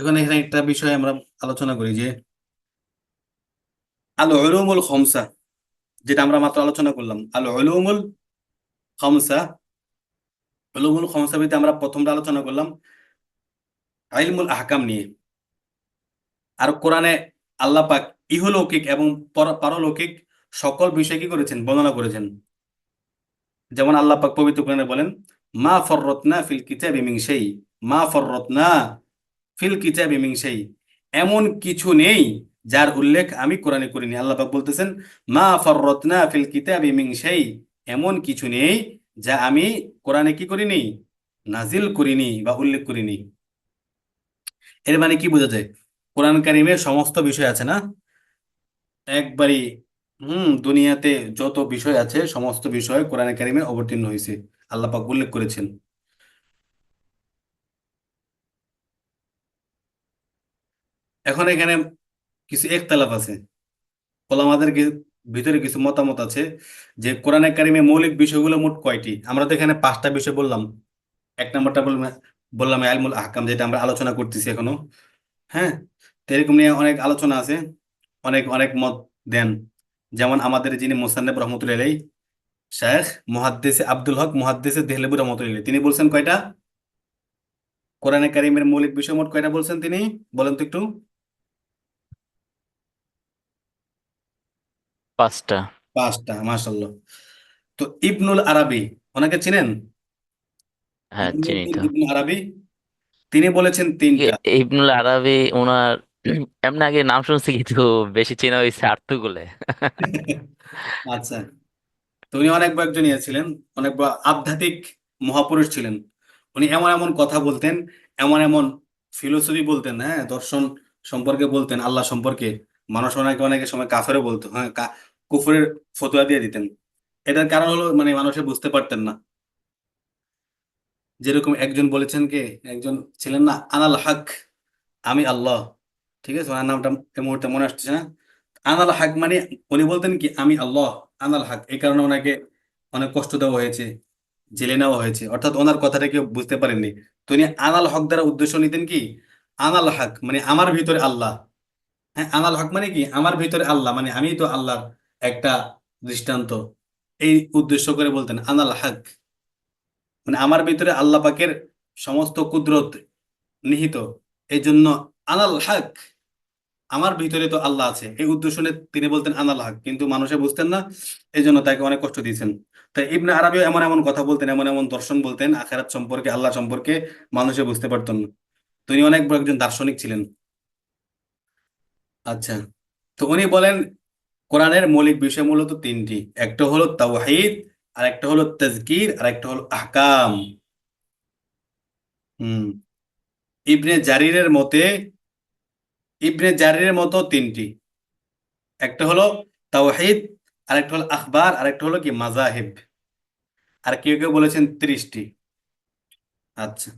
এখন এখানে একটা বিষয় আমরা আলোচনা করি যে আল উলুমুল খমসা, যেটা আমরা মাত্র আলোচনা করলাম। আল উলুমুল খমসা উলুমুল খমসা ভিতরে আমরা প্রথমটা আলোচনা করলাম ইলমুল আহকাম নিয়ে। আর কোরআনে আল্লাহ পাক ইহলৌকিক এবং পারলৌকিক সকল বিষয় কি করেছেন? বর্ণনা করেছেন। যেমন আল্লাহ পাক পবিত্র কোরআনে বলেন, মা ফররতনা ফিল কিতাবি মিন শাই মা ফররতনা ফিল কিতাবি মিন শাই। এমন কিছু নেই যার উল্লেখ আমি কোরআনে করিনি। আল্লাপাক বলতেছেন, মা ফররতনা ফিল কিতাবি শাই। এমন কিছু নেই যা আমি কোরআনে কি করিনি? নাজিল করিনি বা উল্লেখ করিনি। এর মানে কি বোঝা যায়? কোরআন কারিমের সমস্ত বিষয় আছে না? একবারই, হুম, দুনিয়াতে যত বিষয় আছে, সমস্ত বিষয় কোরআন কারিমে অবতীর্ণ হয়েছে আল্লাহ পাক উল্লেখ করেছেন। এখন এখানে কিছু একতলাফ আছে। ওলামাদের কি- ভিতরে কিছু মতামত আছে যে, কোরআন কারিমে মৌলিক বিষয়গুলো মোট কয়টি? আমরা তো এখানে পাঁচটা বিষয় বললাম। এক নম্বরটা বললাম বললাম আলমুল আহকাম, যেটা আমরা আলোচনা করতেছি এখনও। হ্যাঁ? এরকম নিয়ে অনেক আলোচনা আছে, অনেক অনেক মত দেন। যেমন আমাদের যিনি মোসান্নেব রহমতুল্লাহ শেখ মুহাদ্দিসে আব্দুল হক মুহাদ্দিসে দেহলেবু রহমতুল্লাহ। তিনি বলছেন কয়টা? কোরআনে কারিমের মৌলিক বিষয় মোট কয়টা বলছেন তিনি? বলেন তো একটু। পাঁচটা। পাঁচটা মাশাল্লাহ তো ইবনুল আরাবি ওনাকে চিনেন? হ্যাঁ চিনি তো। ইবনুল আরাবি? তিনি বলেছেন তিনটা। ইবনুল আরবি ওনার এমনি আগে নাম শুনছি কিন্তু বেশি চেনা হয়েছে আর্তুগুলে আচ্ছা। তো উনি অনেক বড় একজন ইয়ে ছিলেন অনেক বড় আধ্যাত্মিক মহাপুরুষ ছিলেন। উনি এমন এমন কথা বলতেন এমন এমন ফিলোসফি বলতেন হ্যাঁ দর্শন সম্পর্কে বলতেন আল্লাহ সম্পর্কে। মানুষ অনেকে অনেকের সময় কাফেরও বলতো হ্যাঁ কুফরের ফতোয়া দিয়ে দিতেন। এটার কারণ হলো মানে মানুষে বুঝতে পারতেন না। যেরকম একজন বলেছেন কে, একজন ছিলেন না, আনাল হক, আমি আল্লাহ। ঠিক আছে? ওনার নামটা এই মুহূর্তে মনে আসছে না। আনাল হক মানে উনি বলতেন কি, আমি আল্লাহ, আনাল হক। এই কারণে ওনাকে অনেক কষ্ট দেওয়া হয়েছে, জেলে নেওয়া হয়েছে। অর্থাৎ ওনার কথাটা কেউ বুঝতে পারেননি। তো উনি আনাল হক দ্বারা উদ্দেশ্য নিতেন কি, আনাল হক মানে আমার ভিতরে আল্লাহ। হ্যাঁ আনাল হক মানে কি, আমার ভিতরে আল্লাহ মানে আমি তো আল্লাহর। একটা দৃষ্টান্ত। এই উদ্দেশ্য করে বলতেন, আনাল হক। মানে আমার ভিতরে আল্লাহ পাকের সমস্ত কুদরত নিহিত। এই জন্য আনাল হক, আমার ভিতরে তো আল্লাহ আছে। এই উদ্দেশ্য তিনি বলতেন, আনাল হক। কিন্তু মানুষে বুঝতেন না এই জন্য তাকে অনেক কষ্ট দিয়েছেন। তাই ইবনে আরবিও এমন এমন কথা বলতেন, এমন এমন দর্শন বলতেন, আখেরাত সম্পর্কে, আল্লাহ সম্পর্কে মানুষে বুঝতে পারতেন না। তিনি অনেক বড় একজন দার্শনিক ছিলেন। আচ্ছা তো উনি বলেন কোরআনের মৌলিক বিষয় মূলত তিনটি। একটা হলো তাওহীদ আর একটা হলো তাজকির আর একটা হলো আহকাম। হুম। ইবনে জারিরের মতে, ইবনে জারিরের মতো তিনটি। একটা হলো তাওহীদ আর একটা হলো আখবার আর একটা হলো কি মাজাহিব আর কেউ কেউ বলেছেন ত্রিশটি। আচ্ছা।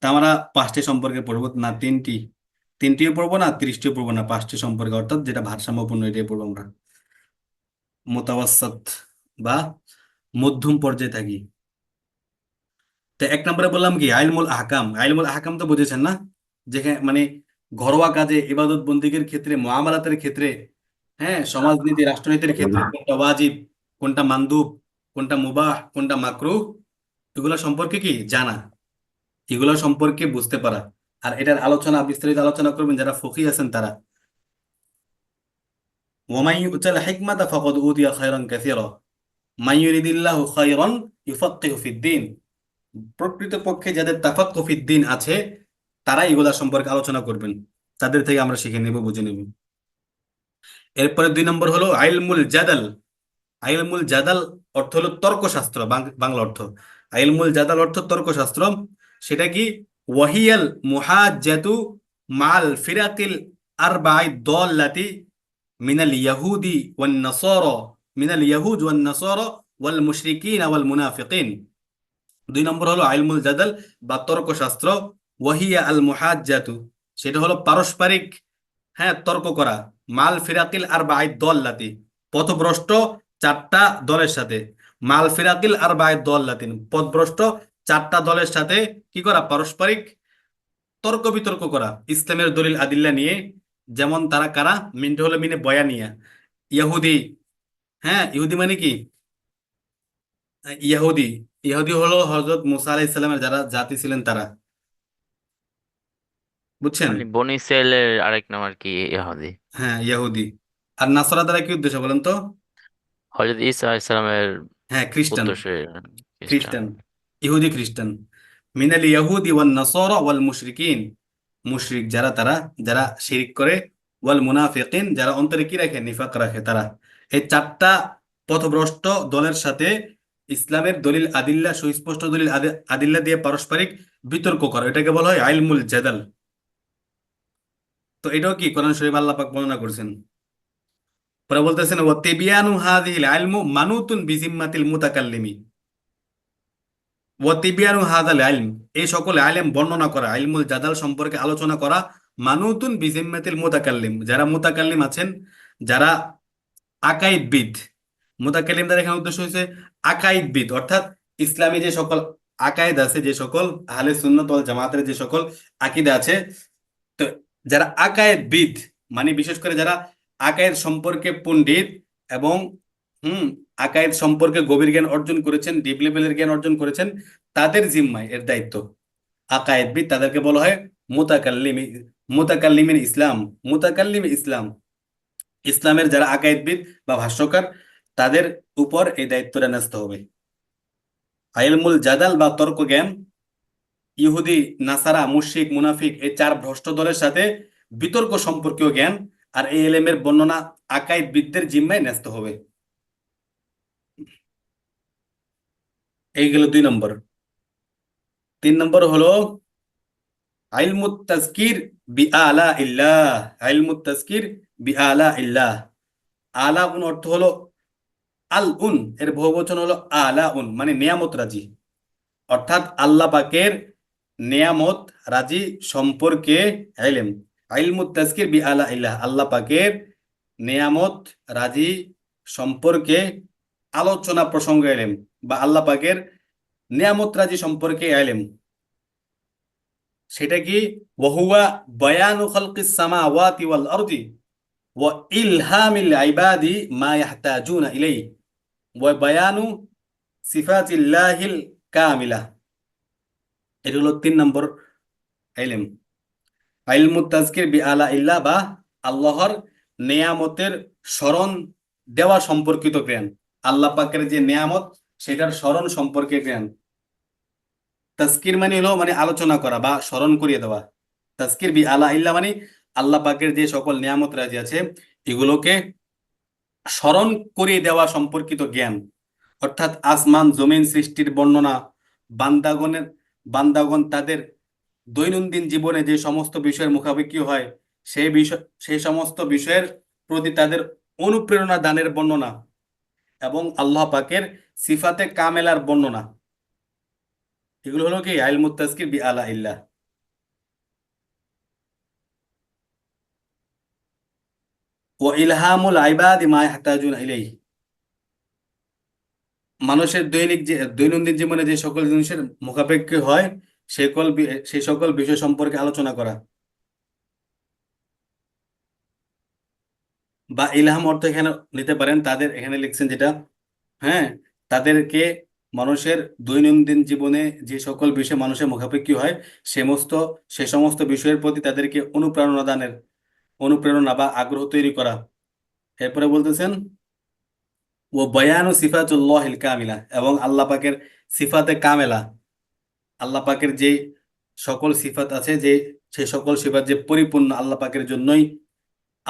তা আমরা পাঁচটি সম্পর্কে পড়ব। না, তিনটি। তিনটিও পড়ব না, ত্রিশটিও পড়ব না, পাঁচটি সম্পর্কে অর্থাৎ যেটা ভারসাম্যপূর্ণ এটাই পড়ব আমরা। মোতাবাসাত বা মধ্যম পর্যায়ে থাকি। তো এক নম্বরে বললাম কি, আইলমুল আহকাম। আইলমুল আহকাম তো বুঝেছেন না? যেখানে মানে ঘরোয়া কাজে ইবাদত বন্দিগের ক্ষেত্রে মুআমালাতের ক্ষেত্রে হ্যাঁ সমাজনীতি, রাষ্ট্রনীতির ক্ষেত্রে কোনটা ওয়াজিব, কোনটা মানদুব, কোনটা মুবাহ, কোনটা মাকরুহ, এগুলো সম্পর্কে কি? জানা। এগুলো সম্পর্কে বুঝতে পারা। আর এটার আলোচনা, বিস্তারিত আলোচনা করবেন যারা ফকি আছেন তারা। প্রকৃতপক্ষে যাদের তাফাক্কু ফিদ্দিন আছে তারা এগুলা সম্পর্কে আলোচনা করবেন। তাদের থেকে আমরা শিখে নেব, বুঝে নেব। এরপরে দুই নম্বর হলো আইলমুল জাদাল। আইলমুল জাদাল অর্থ হলো তর্কশাস্ত্র বাংলা অর্থ। আইলমুল জাদাল অর্থ তর্কশাস্ত্র। সেটা কি? ওয়াহিয়াল মুহাজ্জাতু মাল ফিরাকিল আরবাই দল্লাতি মিনাল ইয়াহুদি ওয়ান নাসারা মিনাল ইয়াহুদ ওয়ান নাসারা ওয়াল মুশরিকিন ওয়াল মুনাফিকিন দুই নম্বর হলো আইলমুল জাদাল বা তর্কশাস্ত্র। ওয়াহিয়া আল মুহাজ্জাতু সেটা হলো পারস্পরিক হ্যাঁ তর্ক করা। মাল ফিরাকিল আর বাই দল্লাতি, পথভ্রষ্ট চারটা দলের সাথে। মাল ফিরাকিল আর বাই দল্লাতিন, পথভ্রষ্ট চারটা দলের সাথে কি করা? পারস্পরিক তর্ক বিতর্ক করা। ইসলামের দলিল আদিল্লা নিয়ে যেমন তারা কারা? মিনটা হলো মিনে বয়া নিয়া ইয়াহুদি হ্যাঁ ইহুদি মানে কি? ইয়াহুদি। ইহুদি হলো হযরত মুসা আলাইহিস সালামের যারা জাতি ছিলেন তারা। বুঝছেন? বনি ইসরায়েলের আরেক নাম আর কি ইহুদি হ্যাঁ ইয়াহুদি। আর নাসরা দ্বারা কি উদ্দেশ্য বলেন তো? হযরত ঈসা আলাইহিস সালামের হ্যাঁ খ্রিস্টান। খ্রিস্টান। ইহুদি খ্রিস্টান। মিনাল ইয়াহুদি ওয়ান নাসারা ওয়াল মুশরিকিন। মুশরিক যারা, তারা, যারা শিরিক করে, ওয়াল মুনাফিকিন, যারা অন্তরে কি রাখে, নিফাক রাখে তারা। এই চারটা পথভ্রষ্ট দলের সাথে ইসলামের দলিল আদিল্লা, সুস্পষ্ট দলিল আদি- আদিল্লা দিয়ে পারস্পরিক বিতর্ক করা। এটাকে বলা হয় আইলমুল জাদাল। তো এটাও কি? কোরআন শরীফ আল্লাহ পাক বর্ণনা করেছেন। পরে বলতেছেন, ওয়া তিবিয়ানু হাযিহিল ইলমু মানুতুন বিজিম্মাতিল মুতাকাল্লিমি ওয়া তিবিয়ানু হাযাল ইলম এই সকল ইলম বর্ণনা করা ইলমুল জাদাল সম্পর্কে আলোচনা করা মানুতুন বিজিম্মাতিল মুতাকাল্লিম, যারা মুতাকাল্লিম আছেন, যারা আকাইদবিদ। মুতাকাল্লিম দ্বারা এখানে উদ্দেশ্য হয়েছে আকাইদবিদ, অর্থাৎ ইসলামী যে সকল আকাইদ আছে, যে সকল আহলে সুন্নাত ওয়াল জামাতের যে সকল আকীদা আছে, তো যারা আকায়েদবিদ মানে বিশেষ করে যারা আকায়েদ সম্পর্কে পণ্ডিত এবং, হুম আকায়েদ সম্পর্কে গভীর জ্ঞান অর্জন করেছেন ডিপ লেভেলের জ্ঞান অর্জন করেছেন, তাদের জিম্মায় এর দায়িত্ব। আকায়েদবিদ তাদেরকে বলা হয় মুতাকাল্লিমি, মুতাকাল্লিমিন ইসলাম, মুতাকাল্লিম ইসলাম। ইসলামের যারা আকায়েদবিদ বা ভাষ্যকার, তাদের উপর এই দায়িত্বটা ন্যস্ত হবে। আইলমুল জাদাল বা তর্ক জ্ঞান, ইহুদি, নাসারা মুশিক মুনাফিক, এই চার ভ্রষ্ট দলের সাথে বিতর্ক সম্পর্কীয় জ্ঞান আর এই এলেমের বর্ণনা আকাইদবিদদের জিম্মায় ন্যস্ত হবে। এই গেল দুই নম্বর। তিন নম্বর হলো আইলমুত তাজকির বি আলা ইল্লাহ আইলমুত তাজকির বি আলা ইল্লাহ। আলা উন অর্থ হলো, আল উন, এর বহুবচন হলো আলা উন মানে নিয়ামত রাজি। অর্থাৎ আল্লাহ পাকের নেয়ামত রাজি সম্পর্কে ইলম আইলমুত তাজকির বি আলা ইল্লাহ, আল্লাহ পাকের নেয়ামত রাজি সম্পর্কে আলোচনা প্রসঙ্গ ইলম বা আল্লাহ পাকের নেয়ামত রাজি সম্পর্কে ইলম সেটা কি? ওয়াহুয়া বয়ানু খালকিস সামাওয়াতি ওয়াল আরদি ওয়া ইলহামিল ইবাদি মা ইয়াহতাজুনা ইলাই ওয়া বায়ানু সিফাতিল্লাহিল কামিলা। এটা হলো তিন নম্বর ইলম ইলমুত তাজকির বি আলা ইল্লাহ বা আল্লাহর নেয়ামতের স্মরণ দেওয়া সম্পর্কিত জ্ঞান। আল্লাহ পাকের যে নেয়ামত, সেটার স্মরণ সম্পর্কে জ্ঞান। তাজকির মানে হলো মানে আলোচনা করা বা স্মরণ করিয়ে দেওয়া। তাজকির বি আলা ইল্লাহ মানে আল্লাহ পাকের যে সকল নিয়ামত রাজি আছে, এগুলোকে স্মরণ করিয়ে দেওয়া সম্পর্কিত জ্ঞান। অর্থাৎ আসমান, জমিন সৃষ্টির বর্ণনা, বান্দাগণের, বান্দাগণ তাদের দৈনন্দিন জীবনে যে সমস্ত বিষয়ের মুখাপেক্ষি হয় সেই বিষয় সেই সমস্ত বিষয়ের প্রতি তাদের অনুপ্রেরণা দানের বর্ণনা। এবং আল্লাহ পাকের সিফাতে কামেলার বর্ণনা। এগুলো হলো কি? আইল তাজকির বি আলা ইল্লাহ। ও ইলহামুল আইবাদি মা ইয়াহতাজুনা ইলাইহি। মানুষের দৈনিক যে, দৈনন্দিন জীবনে যে সকল জিনিসের মুখাপেক্ষি হয় সকল সেই সকল বিষয় সম্পর্কে আলোচনা করা। বা ইলহাম অর্থ এখানে নিতে পারেন। তাদের এখানে লিখছেন যেটা হ্যাঁ তাদেরকে মানুষের দৈনন্দিন জীবনে যে সকল বিষয়ে মানুষের মুখাপেক্ষি হয় সমস্ত, সে সমস্ত বিষয়ের প্রতি তাদেরকে অনুপ্রেরণা দানের অনুপ্রেরণা বা আগ্রহ তৈরি করা। এরপরে বলতেছেন ও বয়ানু সিফাতুল্লাহিল কামিলা এবং আল্লাহ পাকের সিফাতে কামেলা। আল্লাহ পাকের যে সকল সিফাত আছে, যে, সে সকল সিফাত যে পরিপূর্ণ আল্লাহ পাকের জন্যই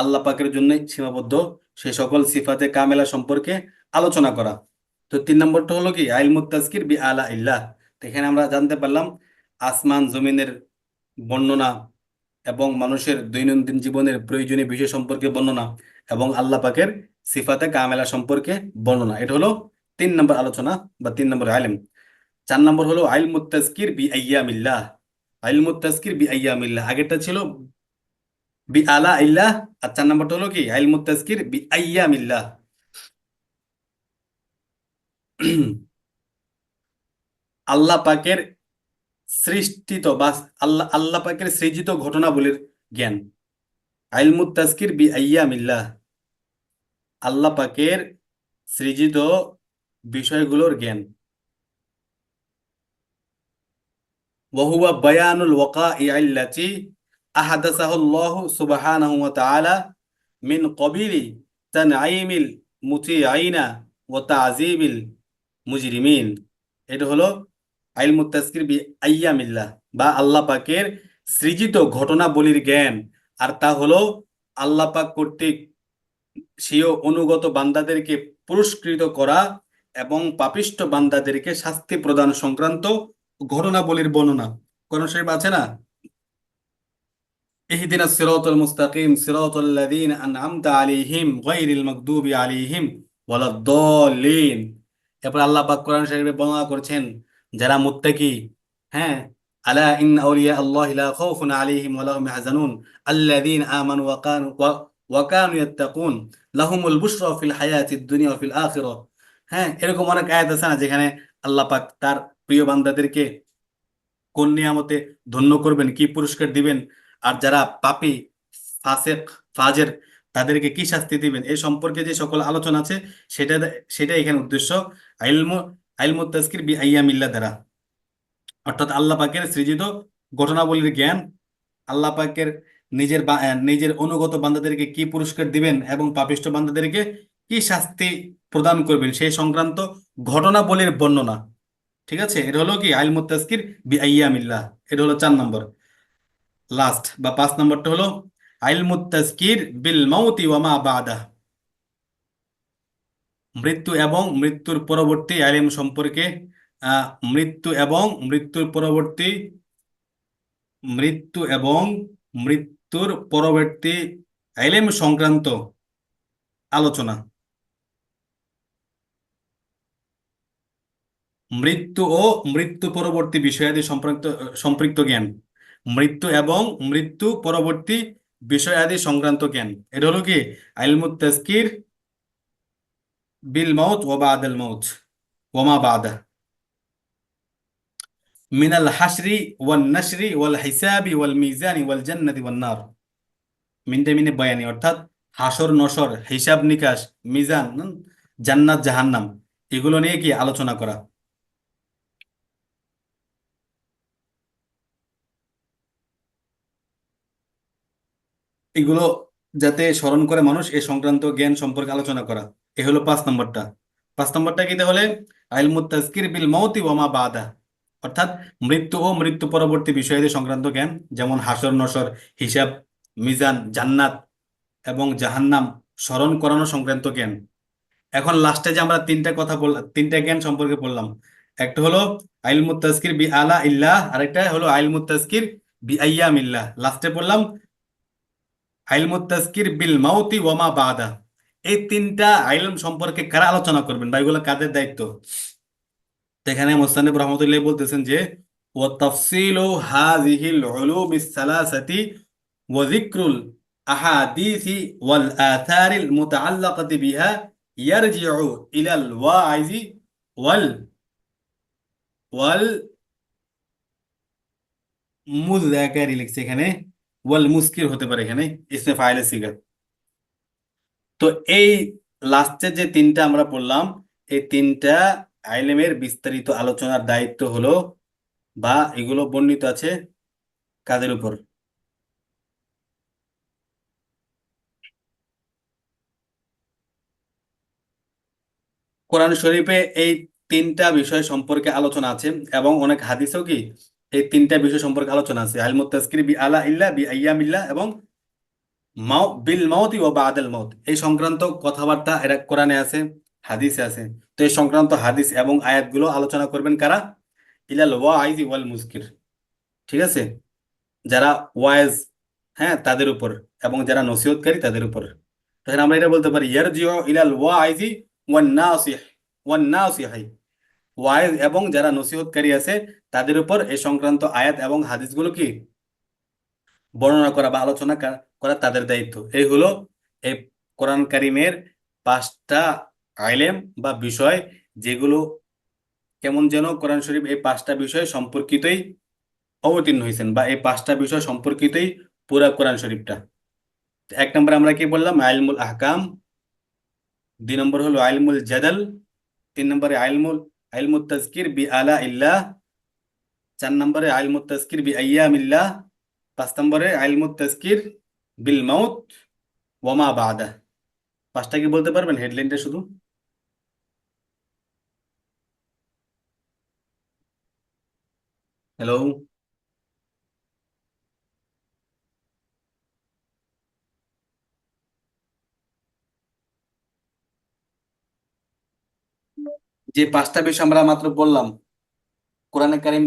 আল্লাহ পাকের জন্যই সীমাবদ্ধ সে সকল সিফাতে কামেলা সম্পর্কে আলোচনা করা। তো তিন নম্বরটা হলো কি? আইল তাজকির বি আলা ইল্লাহ। এখানে আমরা জানতে পারলাম, আসমান জমিনের বর্ণনা এবং মানুষের দৈনন্দিন জীবনের প্রয়োজনীয় বিষয় সম্পর্কে বর্ণনা এবং আল্লাহ পাকের সিফাতে কামেলা সম্পর্কে বর্ণনা। এটা হলো তিন নম্বর আলোচনা বা তিন নম্বর আইলেম। চার নম্বর হলো, আইল তাজকির বি আইয়ামিল্লাহ। আইল তাজকির বি আইয়ামিল্লাহ। আগেরটা ছিল বি আলা ইল্লাহ আর চার নম্বরটা হলো কি? আইল মুতাজকির বি আল্লাহ পাকের সৃষ্টিত বা আল্লাহ আল্লাহ পাকের সৃজিত ঘটনাবলীর জ্ঞান। আইল মুতাজকির বি আইয়া মিল্লাহ আল্লাহ পাকের সৃজিত বিষয়গুলোর জ্ঞান। ওয়াহুয়া বায়ানুল ওয়াকা ইয়াল্লাচি আহাদাসাহুল্লাহ সুবাহানাহু তাআলা মিন কবিলি তানআইমিল মুতিআইনা ওয়া তাযিবিল মুজরিমিন। এটা হলো আইল মুতাসকির বি আইয়ামিল্লাহ, বা আল্লাহ পাকের সৃজিত ঘটনাবলীর জ্ঞান। আর তা হলো আল্লাহ পাক কর্তৃক স্বীয় অনুগত বান্দাদেরকে পুরস্কৃত করা এবং পাপিষ্ট বান্দাদেরকে শাস্তি প্রদান সংক্রান্ত ঘটনাবলীর বর্ণনা। কোরআন শরীফ আছে না? اهدنا الصراط المستقيم صراط الذين أنعمت عليهم غير المغضوب عليهم ولا الضالين এরপর আল্লাহ পাক কোরআন শরীফে বর্ণনা করেছেন যারা মুত্তাকি হ্যাঁ আলা ইন আউলিয়া আল্লাহ লা খাউফুন আলাইহিম ওয়া লাহুম ইয়াহজানুন আল্লাযীনা আমানু ওয়া কানু ওয়া কানু ইয়াত্তাকুন লাহুমুল বুশরা ফিল হায়াতিদ দুনিয়া ওয়া ফিল আখিরাহ হ্যাঁ এরকম অনেক আয়াত আছে না যেখানে আল্লাহ পাক তার প্রিয় বান্দাদেরকে কোন নিয়ামতে ধন্য করবেন কি পুরস্কার দিবেন আর যারা পাপী, ফাসেক, ফাজের, তাদেরকে কি শাস্তি দিবেন? এ সম্পর্কে যে সকল আলোচনা আছে, সেটা সেটা এখানে উদ্দেশ্য। আইলমু আইলমু তাজকির বি আইয়ামিল্লাহ দ্বারা। অর্থাৎ আল্লাহ পাকের সৃজিত ঘটনাবলীর জ্ঞান, আল্লাহ পাকের নিজের নিজের অনুগত বান্দাদেরকে কি পুরস্কার দিবেন এবং পাপিষ্ঠ বান্দাদেরকে কি শাস্তি প্রদান করবেন সেই সংক্রান্ত ঘটনাবলীর বর্ণনা। ঠিক আছে? এটা হলো কি? আইল মুত্তাজকির বি আইয়ামিল্লাহ এটা হলো চার নম্বর। লাস্ট বা পাঁচ নম্বরটা হলো আইল মুত্তাজকির বিল মাউতি ওয়া মা বাদা মৃত্যু এবং মৃত্যুর পরবর্তী আইলেম সম্পর্কে মৃত্যু এবং মৃত্যুর পরবর্তী, মৃত্যু এবং মৃত্যুর পরবর্তী আইলেম সংক্রান্ত আলোচনা। মৃত্যু ও মৃত্যু পরবর্তী বিষয়াদি সম্পৃক্ত সম্পৃক্ত জ্ঞান। মৃত্যু এবং মৃত্যু পরবর্তী বিষয়াদি সংক্রান্ত জ্ঞান। এটা হলো কি? আইলমুত তাজকির বিল মাউত ওয়া বাদাল মাউত। ওয়া মা বাদা। মিনাল হাশরি ওয়াল নাসরি ওয়াল হিসাবি ওয়াল মিজানি ওয়াল জান্নাতি ওয়ান নার। মিনটা মিনে বয়ানি, অর্থাৎ হাসর নসর হিসাব নিকাশ, মিজান, জান্নাত, জাহান্নাম, এগুলো নিয়ে কি আলোচনা করা? এগুলো যাতে স্মরণ করে মানুষ এ সংক্রান্ত জ্ঞান সম্পর্কে আলোচনা করা। এ হলো পাঁচ নম্বরটা। পাঁচ নম্বরটা কি তাহলে? আইলমুত তাজকির বিল মাউতি ওয়া মা বাদা। অর্থাৎ মৃত্যু ও মৃত্যু পরবর্তী বিষয়াদি সংক্রান্ত জ্ঞান, যেমন হাসর নসর, হিসাব, মিজান, জান্নাত এবং জাহান্নাম স্মরণ করানো সংক্রান্ত জ্ঞান। এখন লাস্টে যে আমরা তিনটা কথা বললাম তিনটা জ্ঞান সম্পর্কে বললাম। একটা হলো আইল তাজকির বি আলা ইল্লাহ, আরেকটা হলো আইল তাজকির বি আইয়াম ইল্লাহ। লাস্টে বললাম আইলমুত তাজকির বিল মাউতি ওয়া মা বাদা। এই তিনটা আইলম সম্পর্কে কারা আলোচনা করবেন? বা এগুলো কাদের দায়িত্ব? এখানে মোস্তানিব রহমতুল্লাহ বলতেছেন যে ও তাফসিলু হাযিহিল উলুমিস সালাসাতি ওয়া যিকরুল আহাদিসি ওয়াল আথারিল মুতাআল্লাকাতি বিহা ইয়ারজিউ ইলাল ওয়াইজি ওয়াল ওয়াল মুযাকারি লিখছে এখানে। ওয়াল মুস্কির হতে পারে এখানে ইসমে ফাইলে সিগা তো এই লাস্টে যে তিনটা আমরা পড়লাম, এই তিনটা আইলেমের বিস্তারিত আলোচনার দায়িত্ব হলো, বা এগুলো বর্ণিত আছে কাদের উপর। কোরআন শরীফে এই তিনটা বিষয় সম্পর্কে আলোচনা আছে, এবং অনেক হাদিসেও কি এই তিনটা বিষয় সম্পর্কে আলোচনা আছে। আলমুত তাজকির বি আলা ইল্লা, বি আইয়ামিল্লাহ এবং মাও, বিল মাউতি ও বা বাদাল মাউত। এই সংক্রান্ত কথাবার্তা এরা কোরআনে আছে, হাদিসে আছে। তো এই সংক্রান্ত হাদিস এবং আয়াতগুলো আলোচনা করবেন কারা? ইলাল ওয়াইজি ওয়াল মুজকির। ঠিক আছে? যারা ওয়াইজ হ্যাঁ তাদের উপর এবং যারা নসিহতকারী তাদের উপর। তখন আমরা এটা বলতে পারি, ইয়ারজিউ ইলাল ওয়াইজি ওয়ান নাসিহ ওয়ান নাসিহাই ওয়াইজ এবং যারা নসিহতকারী আছে, তাদের উপর এই সংক্রান্ত আয়াত এবং হাদিসগুলো কি? বর্ণনা করা বা আলোচনা করা তাদের দায়িত্ব। এই হলো এই কোরআন কারিমের পাঁচটা আইলেম বা বিষয় যেগুলো কেমন যেন কোরআন শরীফ এই পাঁচটা বিষয় সম্পর্কিতই অবতীর্ণ হয়েছেন বা এই পাঁচটা বিষয় সম্পর্কিতই পুরা কোরআন শরীফটা। এক নম্বরে আমরা কি বললাম? আইলমুল আহকাম। দুই নম্বর হলো আইলমুল জাদাল। তিন নম্বরে আইলমুল আইলমুত তাজকির বি আলা ইল্লাহ চার নম্বরে আইল তাজকির বি আইয়ামিল্লাহ পাঁচ নম্বরে আইল তাজকির বিল মাউত ওয়ামা বাদা পাঁচটা কি বলতে পারবেন হেডলাইনটা শুধু হ্যালো যে পাঁচটা বিষয় আমরা মাত্র বললাম, কোরআনে কারিম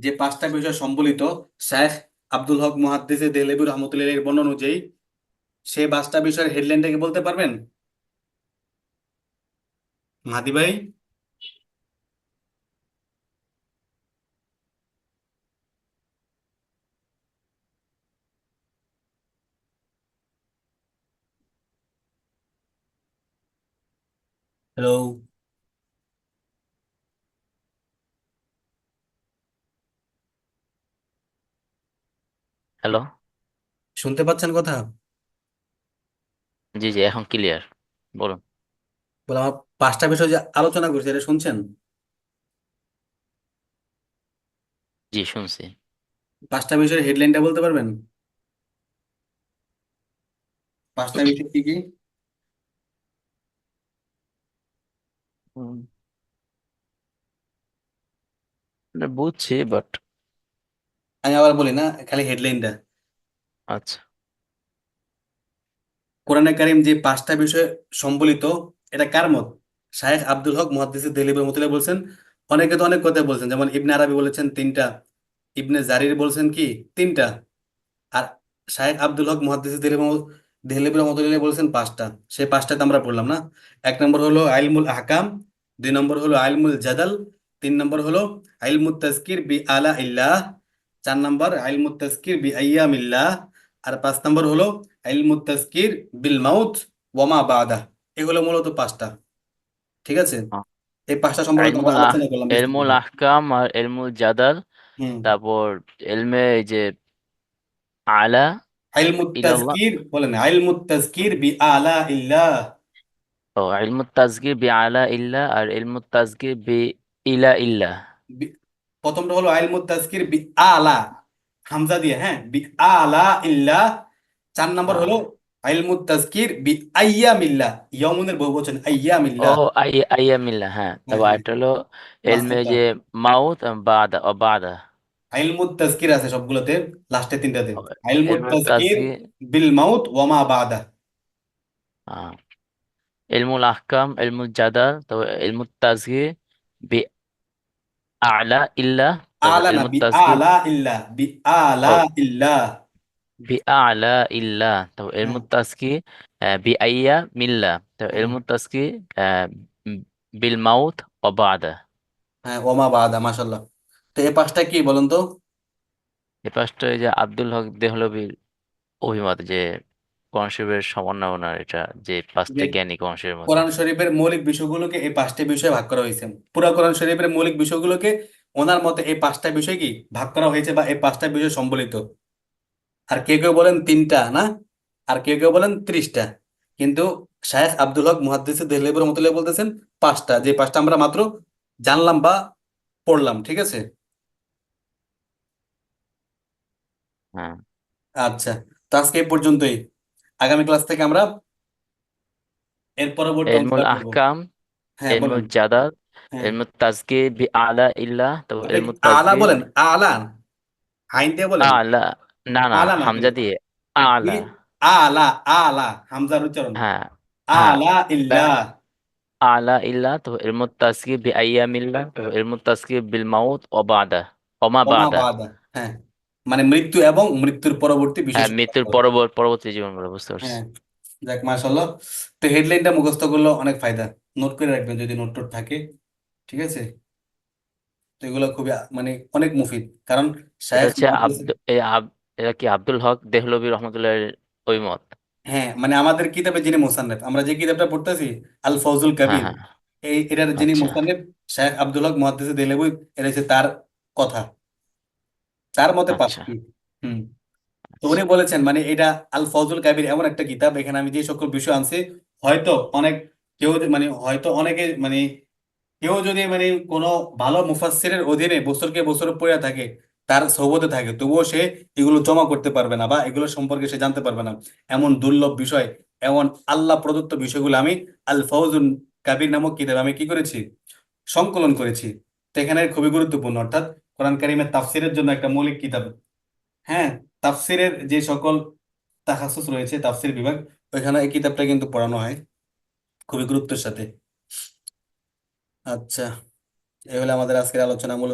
যে পাঁচটা বিষয় সম্বলিত, শেখ আব্দুল হক মুহাদ্দিস দেহলেবি রহমতুল্লাহ এর অনুযায়ী, সেই পাঁচটা বিষয়ের হেডলাইনটা কি বলতে পারবেন? মাহাদি ভাই? হ্যালো হ্যালো শুনতে পাচ্ছেন কথা? জি জি এখন ক্লিয়ার বলুন। বলে আমার পাঁচটা বিষয় যে আলোচনা করছি এটা শুনছেন? জি শুনছি। পাঁচটা বিষয়ের হেডলাইনটা বলতে পারবেন? পাঁচটা বিষয় কি কি? হুম, মানে বুঝছি বাট আমি আবার বলি না খালি হেডলাইনটা আচ্ছা। কোরআনে কারিম যে পাঁচটা বিষয় সম্বলিত এটা কার মত? শায়েখ আব্দুল হক মুহাদ্দিস দেহলেবি রহমতুল্লাহ বলছেন অনেকে তো অনেক কথা বলছেন যেমন ইবনে আরবি বলেছেন তিনটা ইবনে জারির বলছেন কি তিনটা আর শায়েখ আব্দুল হক মুহাদ্দিস দেহলেবি দেহলেবি রহমতুল্লাহ বলছেন পাঁচটা সেই পাঁচটাতে আমরা পড়লাম না। এক নম্বর হলো আইলমুল আহকাম দুই নম্বর হলো আইলমুল জাদাল তিন নম্বর হলো আইলমুত তাজকির বি আলা ইল্লাহ চার নম্বর আইল তাজকির বি আইয়ামিল্লাহ আর পাঁচ নম্বর হলো আইল তাজকির বিল মাউত ওয়ামা বাদা। এগুলো মূলত পাঁচটা। ঠিক আছে? হ্যাঁ। এই পাঁচটা সম্পর্কে আমরা আলোচনা করলাম। এলমুল আহকাম আর এলমুল জাদাল। তারপর এলমে এই যে আলা ইলাল্লাহ। তাজকির বলেন ইলমুত তাজকির বি আলা ইল্লাহ। ও তাজকির বি আলা ইল্লাহ আর তাজকির বি ইলা ইল্লাহ। বি- প্রথমটা হলো ইলমুত তাজকির বি আলা হামজা দিয়ে হ্যাঁ? বি আলা ইল্লাহ চার নম্বর হলো হ্যাঁ ইলমুত তাজকির বি আইয়ামিল্লাহ ইয়ামুনের বহুবচন ও আই আইয়ামিল্লাহ হ্যাঁ। তারপর হ্যাঁ হলো এলমে যে মাউত বাদা ও বাদা। ইলমুত তাজকির আছে সবগুলোতে লাস্টে তিনটাতে ও ইলমুত এলমুল তাজকির তাজকির বিল মাউত ওয়ামা বাদা। হ্যাঁ এলমুল আহকাম এলমুল জাদাল তারপর এলমুল তাজকির বি আলা ইল্লাহ আলা না বি আলা ইল্লাহ বি আলা ও ইল্লাহ বি আলা হ্যাঁ এলমুল তাজকির আহ, বি আইয়া হ্যাঁ এলমুল তাজকির আহ, বিল মাউত ও বাদা হ্যাঁ ওমা বাদা মাশাল্লাহ তো এই পাঁচটা কি বলুন তো? এই পাঁচটা এই যে আব্দুল হক দেহলভির অভিমত যে কোরআন শরীফের সমন্বয় এটা যে পাঁচটা যে জ্ঞানী শরীফের মধ্যে। কোরআন শরীফের মৌলিক বিষয়গুলোকে এই পাঁচটা বিষয়ে ভাগ করা হয়েছে। পুরো কোরআন শরীফের মৌলিক বিষয়গুলোকে ওনার মতে এই পাঁচটা বিষয় কি ভাগ করা হয়েছে বা এই পাঁচটা বিষয় সম্বলিত? আর কেউ কেউ বলেন তিনটা না? আর কেউ কেউ বলেন ত্রিশটা। কিন্তু শায়েখ আব্দুল হক মুহাদ্দিস দেহলেবি রহমতুল্লাহ বলতেছেন পাঁচটা যে পাঁচটা আমরা মাত্র জানলাম বা পড়লাম ঠিক আছে? হ্যাঁ। আচ্ছা তো আজকে এই পর্যন্তই। আগামী ক্লাস থেকে আমরা এর পরবর্তী এলমুল আহকাম হ্যাঁ এলমুল জাদাল হ্যাঁ। এলমুল বি আলা ইল্লাহ তারপর এলমুল আলা বলেন আলা আইন দিয়ে বলেন। আলা না না আলা না। হামজা দিয়ে। আলা। আলা আলা হামজার উচ্চারণ। হ্যাঁ হ্যাঁ। আলা ইল্লাহ আলা ইল্লাহ তো এলমুল বি আইয়ামিল্লাহ তো এলমুল বিল মাউত ও বাদা ওমা বাদা হ্যাঁ। মানে মৃত্যু এবং মৃত্যুর পরবর্তী হ্যাঁ বিশেষ মৃত্যুর। পরবর্তী পরবর্তী জীবনগুলো বুঝতে পারছি। হ্যাঁ যাক মাশাআল্লাহ। তো হেডলাইনটা মুখস্থ করলে অনেক ফায়দা। নোট করে রাখবেন যদি নোট টোট থাকে। ঠিক আছে? তো এগুলো খুবই মানে অনেক মুফিদ। কারণ এটা হচ্ছে মুহাদ্দিস আব্দুল এই আব- এটা কি আব্দুল হক দেহলভি রহমতুল্লাহ অভিমত হ্যাঁ মানে আমাদের কিতাবে যিনি মুসান্নেফ আমরা যে কিতাবটা পড়তেছি আল ফৌজুল হ্যাঁ কবির হ্যাঁ। এই এটার যিনি আচ্ছা। মুসান্নেফ শায়েখ আব্দুল হক মুহাদ্দিস দেহলভী এটা হচ্ছে তার কথা। তার মতে আচ্ছা। হুম। তো উনি বলেছেন মানে এটা আল ফজল কাবির এমন একটা কিতাব এখানে আমি যে সকল বিষয় আনছি হয়তো অনেক কেউ মানে হয়তো অনেকে মানে কেউ যদি মানে কোনো ভালো মুফাসসিরের অধীনে বছরকে বছর পড়ে থাকে তার সহবতে থাকে তবুও সে এগুলো জমা করতে পারবে না বা এগুলো সম্পর্কে সে জানতে পারবে না। এমন দুর্লভ বিষয় এমন আল্লাহ প্রদত্ত বিষয়গুলো আমি আল ফৌজুল কাবির নামক কিতাব আমি কি করেছি? সংকলন করেছি। তো এখানে খুবই গুরুত্বপূর্ণ অর্থাৎ কোরআন কারিমের তাফসিরের জন্য একটা মৌলিক কিতাব। হ্যাঁ তাফসিরের যে সকল তাহাসুস রয়েছে, তাফসির বিভাগ, ওইখানে এই কিতাবটা কিন্তু পড়ানো হয় খুবই গুরুত্বের সাথে। আচ্ছা এই হলো আমাদের আজকের আলোচনা